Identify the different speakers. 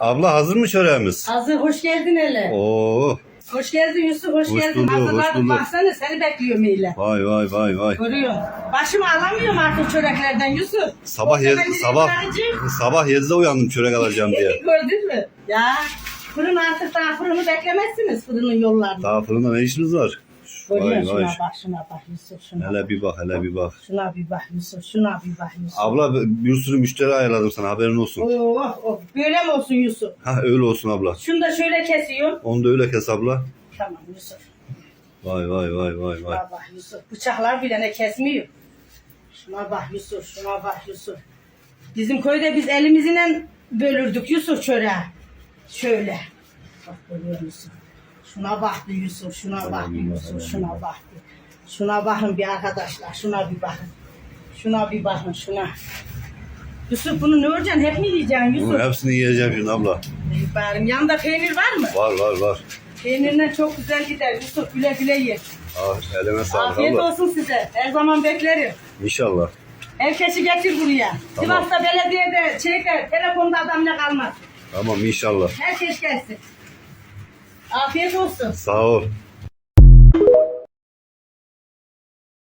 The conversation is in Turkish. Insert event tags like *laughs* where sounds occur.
Speaker 1: Abla hazır mı çöreğimiz?
Speaker 2: Hazır hoş geldin hele.
Speaker 1: Oo.
Speaker 2: Hoş geldin Yusuf hoş,
Speaker 1: Hoş
Speaker 2: geldin.
Speaker 1: bulduk, hoş
Speaker 2: Hazırladım
Speaker 1: bulduk.
Speaker 2: baksana seni bekliyorum ile.
Speaker 1: Vay vay vay vay.
Speaker 2: Görüyorum. Başımı alamıyorum artık çöreklerden Yusuf.
Speaker 1: Sabah yedi,
Speaker 2: zaman
Speaker 1: sabah
Speaker 2: bırakacağım.
Speaker 1: sabah 7'de uyandım çörek alacağım diye. *laughs*
Speaker 2: Gördün mü? Ya fırın artık daha fırını beklemezsiniz fırının yollarını.
Speaker 1: Daha fırında ne işimiz var?
Speaker 2: Görüyor
Speaker 1: Vay
Speaker 2: musun?
Speaker 1: vay.
Speaker 2: şuna bak şuna bak Yusuf şuna
Speaker 1: Hele
Speaker 2: bak.
Speaker 1: bir bak hele bir bak.
Speaker 2: Şuna bir bak Yusuf şuna bir bak Yusuf.
Speaker 1: Abla bir sürü müşteri ayarladım sana haberin olsun.
Speaker 2: Oh, oh. Böyle mi olsun Yusuf?
Speaker 1: Ha öyle olsun abla.
Speaker 2: Şunu da şöyle kesiyorum.
Speaker 1: Onu da öyle kes abla.
Speaker 2: Tamam Yusuf.
Speaker 1: Vay vay vay vay vay.
Speaker 2: Şuna bak Yusuf. Bıçaklar bile ne kesmiyor. Şuna bak Yusuf, şuna bak Yusuf. Bizim köyde biz elimizle bölürdük Yusuf çöreği. Şöyle. Bak görüyor musun? Şuna baktı Yusuf, şuna baktı Yusuf, şuna baktı. Şuna bakın bir arkadaşlar, şuna bir bakın. Şuna bir bakın, şuna. Yusuf bunu ne olacaksın? Hep mi yiyeceksin Yusuf?
Speaker 1: Bunun hepsini yiyeceğim şimdi abla.
Speaker 2: Bari. Yanında peynir var mı?
Speaker 1: Var var var.
Speaker 2: Peynirle çok güzel gider. Yusuf güle güle ye.
Speaker 1: Ah, elime sağlık
Speaker 2: Afiyet
Speaker 1: abla.
Speaker 2: olsun size. Her zaman beklerim.
Speaker 1: İnşallah.
Speaker 2: Herkesi getir buraya.
Speaker 1: Tamam.
Speaker 2: Sivas'ta belediyede şeyde telefonda adamla kalmaz.
Speaker 1: Tamam inşallah.
Speaker 2: Herkes gelsin. Afiyet olsun.
Speaker 1: Sağ ol.